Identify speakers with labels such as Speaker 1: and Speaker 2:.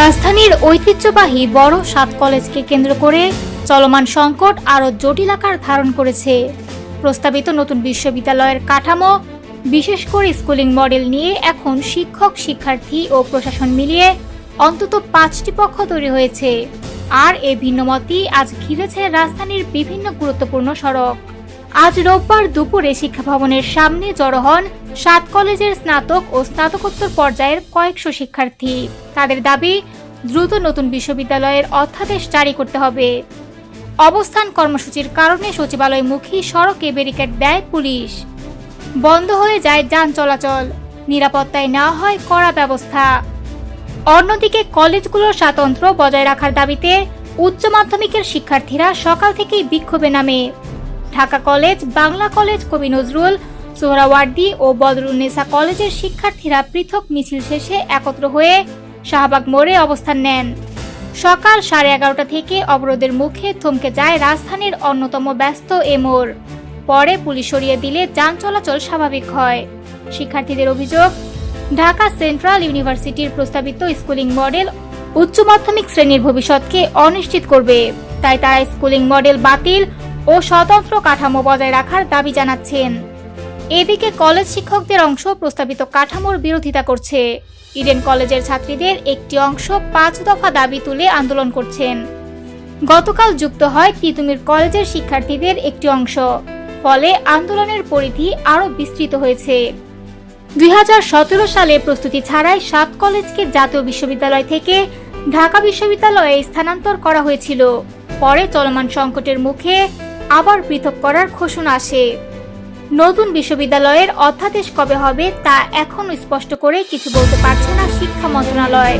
Speaker 1: রাজধানীর ঐতিহ্যবাহী বড় সাত কলেজকে কেন্দ্র করে চলমান সংকট আরও জটিল আকার ধারণ করেছে। প্রস্তাবিত নতুন বিশ্ববিদ্যালয়ের কাঠামো, বিশেষ করে স্কুলিং মডেল নিয়ে এখন শিক্ষক, শিক্ষার্থী ও প্রশাসন মিলিয়ে অন্তত পাঁচটি পক্ষ তৈরি হয়েছে। আর এ ভিন্নমতই আজ ঘিরেছে রাজধানীর বিভিন্ন গুরুত্বপূর্ণ সড়ক। আজ রোববার দুপুরে শিক্ষা ভবনের সামনে জড়ো হন সাত কলেজের স্নাতক ও স্নাতকোত্তর পর্যায়ের কয়েকশো শিক্ষার্থী। তাদের দাবি, দ্রুত নতুন বিশ্ববিদ্যালয়ের অধ্যাদেশ জারি করতে হবে। অবস্থান কর্মসূচির কারণে সচিবালয়মুখী সড়কে ব্যারিকেড দেয় পুলিশ। বন্ধ হয়ে যায় যান চলাচল। নিরাপত্তায় না হয় কড়া ব্যবস্থা। অন্যদিকে কলেজগুলোর স্বাতন্ত্র্য বজায় রাখার দাবিতে উচ্চ মাধ্যমিকের শিক্ষার্থীরা সকাল থেকেই বিক্ষোভে নামে। ঢাকা কলেজ, বাংলা কলেজ কবি নজরুল, সোহরাওয়ার্দী ও বদরুন্নেসা কলেজের শিক্ষার্থীরা পৃথক মিছিল শেষে একত্র হয়ে শাহবাগ মোড়ে অবস্থান নেন। সকাল সাড়ে এগারোটা থেকে অবরোধের মুখে থমকে যায় রাজধানীর অন্যতম ব্যস্ত এ মোড়। পরে পুলিশ সরিয়ে দিলে যান চলাচল স্বাভাবিক হয়। শিক্ষার্থীদের অভিযোগ, ঢাকা সেন্ট্রাল ইউনিভার্সিটির প্রস্তাবিত স্কুলিং মডেল উচ্চ মাধ্যমিক শ্রেণির ভবিষ্যৎকে অনিশ্চিত করবে। তাই তারা স্কুলিং মডেল বাতিল ও স্বতন্ত্র কাঠামো বজায় রাখার দাবি জানাচ্ছেন। এদিকে কলেজ শিক্ষকদের অংশ প্রস্তাবিত কাঠামোর বিরোধিতা করছে। ইডেন কলেজের ছাত্রীদের একটি অংশ পাঁচ দফা দাবি তুলে আন্দোলন করছেন। গতকাল যুক্ত হয় তিতুমির কলেজের শিক্ষার্থীদের একটি অংশ। ফলে আন্দোলনের পরিধি আরও বিস্তৃত হয়েছে। দুই হাজার সতেরো সালে প্রস্তুতি ছাড়াই সাত কলেজকে জাতীয় বিশ্ববিদ্যালয় থেকে ঢাকা বিশ্ববিদ্যালয়ে স্থানান্তর করা হয়েছিল। পরে চলমান সংকটের মুখে আবার পৃথক করার ঘোষণা আসে। নতুন বিশ্ববিদ্যালয়ের অধ্যাদেশ কবে হবে তা এখনও স্পষ্ট করে কিছু বলতে পারছে না শিক্ষা মন্ত্রণালয়।